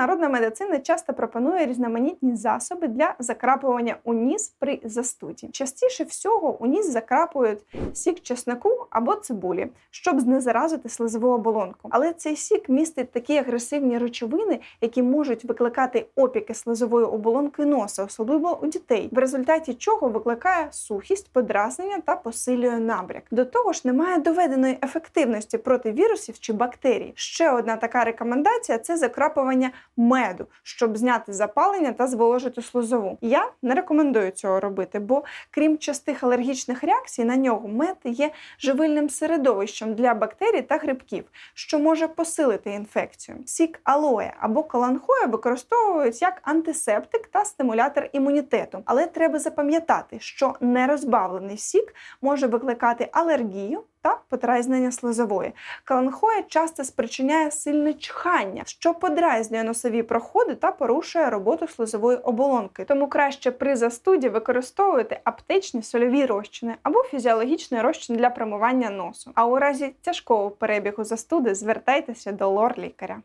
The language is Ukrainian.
Народ Народна медицина часто пропонує різноманітні засоби для закрапування у ніс при застуді. Частіше всього у ніс закрапують сік чеснику або цибулі, щоб знезаразити слизову оболонку. Але цей сік містить такі агресивні речовини, які можуть викликати опіки слизової оболонки носа, особливо у дітей, в результаті чого викликає сухість, подразнення та посилює набряк. До того ж, немає доведеної ефективності проти вірусів чи бактерій. Ще одна така рекомендація це закрапування меду, щоб зняти запалення та зволожити слизову. Я не рекомендую цього робити, бо крім частих алергічних реакцій на нього, мед є живильним середовищем для бактерій та грибків, що може посилити інфекцію. Сік алоє або каланхоя використовують як антисептик та стимулятор імунітету, але треба запам'ятати, що нерозбавлений сік може викликати алергію. Та подразнення слизової. Каланхоя часто спричиняє сильне чхання, що подразнює носові проходи та порушує роботу слизової оболонки. Тому краще при застуді використовувати аптечні сольові розчини або фізіологічний розчин для промивання носу. А у разі тяжкого перебігу застуди звертайтеся до лор-лікаря.